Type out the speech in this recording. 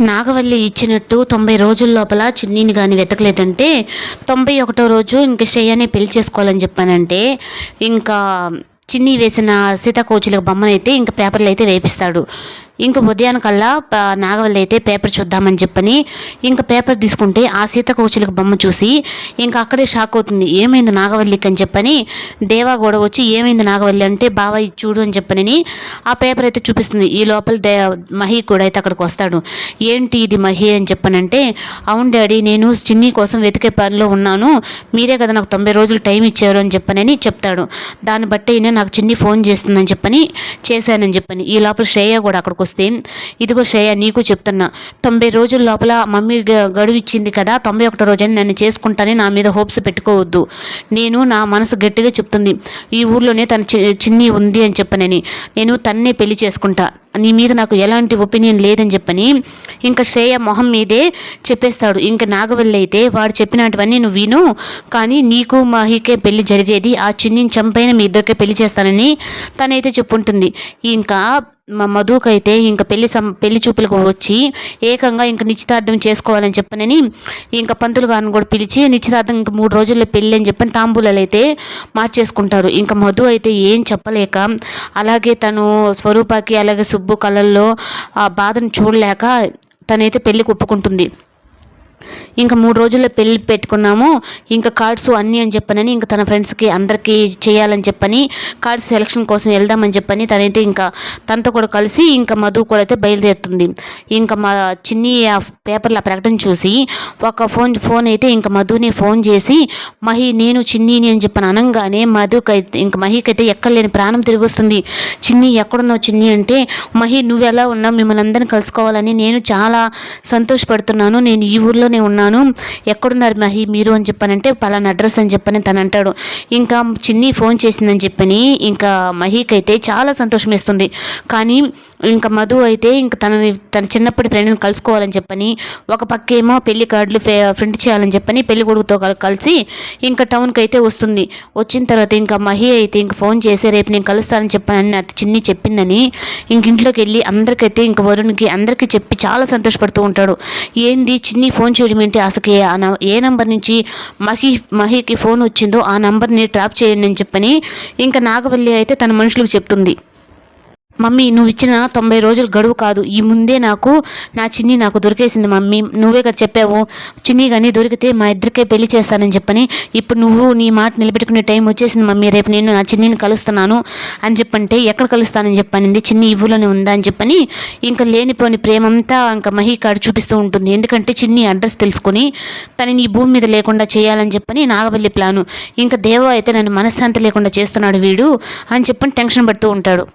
నాగవల్లి ఇచ్చినట్టు తొంభై రోజుల లోపల చిన్నీని కానీ వెతకలేదంటే తొంభై ఒకటో రోజు ఇంకా శ్రేయానే పెళ్ళి చేసుకోవాలని చెప్పానంటే ఇంకా చిన్ని వేసిన సీతాకోచుల బొమ్మనైతే ఇంకా పేపర్లో అయితే వేపిస్తాడు. ఇంక ఉదయానికల్లా ప- నాగవల్లి అయితే పేపర్ చూద్దామని చెప్పని ఇంకా పేపర్ తీసుకుంటే ఆ సీతాకోచులకు బొమ్మ చూసి ఇంకా అక్కడే షాక్ అవుతుంది. ఏమైంది నాగవల్లికి అని చెప్పని దేవా కూడా వచ్చి ఏమైంది నాగవల్లి అంటే బావ ఇది చూడు అని చెప్పనని ఆ పేపర్ అయితే చూపిస్తుంది. ఈ లోపల దే మహి కూడా అయితే అక్కడికి వస్తాడు. ఏంటి ఇది మహి అని చెప్పనంటే అవును డాడీ నేను చిన్ని కోసం వెతికే పనిలో ఉన్నాను. మీరే కదా నాకు తొంభై రోజులు టైం ఇచ్చారు అని చెప్పనని చెప్తాడు. దాన్ని బట్టి నాకు చిన్ని ఫోన్ చేస్తుందని చెప్పని చేశానని చెప్పని. ఈ లోపల శ్రేయ కూడా అక్కడికి వస్తే ఇదిగో శ్రేయ నీకు చెప్తున్నా. తొంభై రోజుల లోపల మమ్మీ గ- గడువు ఇచ్చింది కదా తొంభై ఒకటో రోజని నన్ను చేసుకుంటానే నా మీద హోప్స్ పెట్టుకోవద్దు. నేను నా మనసు గట్టిగా చెప్తుంది. ఈ ఊర్లోనే తన చి- చిన్ని ఉంది అని చెప్పనని. నేను తన్నే పెళ్ళి చేసుకుంటా. నీ మీద నాకు ఎలాంటి ఒపీనియన్ లేదని చెప్పని ఇంకా శ్రేయ మొహం మీదే చెప్పేస్తాడు. ఇంకా నాగవల్లి అయితే వాడు చెప్పినటువన్నీ నువ్వు విను. కానీ నీకు మాహికే పెళ్ళి జరిగేది ఆ చిన్ని చంపైన మీ ఇద్దరికే పెళ్ళి చేస్తానని తనైతే చెప్పుంటుంది. ఇంకా మా మధుకైతే ఇంకా పెళ్ళి సం పెళ్ళి చూపులకు వచ్చి ఏకంగా ఇంకా నిశ్చితార్థం చేసుకోవాలని చెప్పనని ఇంకా పంతులు గారిని కూడా పిలిచి నిశ్చితార్థం ఇంకా మూడు రోజుల్లో పెళ్ళి అని చెప్పని తాంబూలాలు అయితే మార్చేసుకుంటారు. ఇంకా మధు అయితే ఏం చెప్పలేక అలాగే తను స్వరూపకి అలాగే సుబ్బు కళల్లో ఆ బాధను చూడలేక తనైతే పెళ్ళికి ఒప్పుకుంటుంది. ఇంకా మూడు రోజుల్లో పెళ్ళి పెట్టుకున్నాము. ఇంకా కార్డ్స్ అన్నీ అని చెప్పనని ఇంకా తన ఫ్రెండ్స్కి అందరికీ చేయాలని చెప్పని కార్డ్స్ సెలక్షన్ కోసం వెళ్దామని చెప్పని తనైతే ఇంకా తనతో కూడా కలిసి ఇంకా మధు కూడా అయితే బయలుదేరుతుంది. ఇంకా మా చిన్ని ఆ ప్రకటన చూసి ఒక ఫోన్ ఫోన్ అయితే ఇంకా మధుని ఫోన్ చేసి మహి నేను చిన్నీని అని చెప్పని అనగానే మధుకైతే ఇంకా మహికైతే ఎక్కడలేని ప్రాణం తిరిగి వస్తుంది చిన్ని ఎక్కడున్నావు చిన్ని అంటే మహి నువ్వు ఎలా ఉన్నావు? మిమ్మల్ని అందరిని కలుసుకోవాలని నేను చాలా సంతోషపడుతున్నాను. నేను ఈ ఊర్లోనే ఉన్నాను ఎక్కడున్నారు మహి? మీరు అని చెప్పానంటే పలానా అడ్రస్ అని చెప్పని తను అంటాడు. ఇంకా చిన్ని ఫోన్ చేసిందని చెప్పని ఇంకా మహికైతే చాలా సంతోషం వేస్తుంది. కానీ ఇంకా మధు అయితే ఇంకా తనని తన చిన్నప్పటి ఫ్రెండ్ని కలుసుకోవాలని చెప్పని ఒక పక్కేమో పెళ్ళి కార్డులు ప్రింట్ చేయాలని చెప్పని పెళ్ళి కొడుకుతో కలిసి ఇంకా టౌన్కి అయితే వస్తుంది. వచ్చిన తర్వాత ఇంకా మహి అయితే ఇంక ఫోన్ చేసి రేపు నేను కలుస్తానని చెప్పానని అతి చిన్ని చెప్పిందని ఇంక ఇంట్లోకి వెళ్ళి అందరికైతే ఇంక వరుణ్కి అందరికీ చెప్పి చాలా సంతోషపడుతూ ఉంటాడు. ఏంది? చిన్ని ఫోన్ చేయడం ఏంటి? అసలు ఆ ఏ నంబర్ నుంచి మహి మహికి ఫోన్ వచ్చిందో ఆ నంబర్ని ట్రాప్ చేయండి అని చెప్పని ఇంకా నాగవల్లి అయితే తన మనుషులకు చెప్తుంది. మమ్మీ నువ్వు ఇచ్చిన తొంభై రోజులు గడువు కాదు. ఈ ముందే నాకు నా చిన్ని నాకు దొరికేసింది మమ్మీ. నువ్వే కదా చెప్పావు. చిన్ని కానీ దొరికితే మా ఇద్దరికే పెళ్ళి చేస్తానని చెప్పని. ఇప్పుడు నువ్వు నీ మాట నిలబెట్టుకునే టైం వచ్చేసింది మమ్మీ. రేపు నేను నా చిన్నిని కలుస్తున్నాను అని చెప్పంటే ఎక్కడ కలుస్తానని చెప్పనింది. చిన్ని ఈ ఉందా అని చెప్పని ఇంకా లేనిపోని ప్రేమంతా ఇంకా మహి కాడు చూపిస్తూ ఉంటుంది. ఎందుకంటే చిన్ని అడ్రస్ తెలుసుకుని తనని ఈ భూమి మీద లేకుండా చేయాలని చెప్పని నాగవల్లి ప్లాను. ఇంకా దేవ అయితే నన్ను మనశ్శాంతి లేకుండా చేస్తున్నాడు వీడు అని చెప్పని టెన్షన్ పడుతూ ఉంటాడు.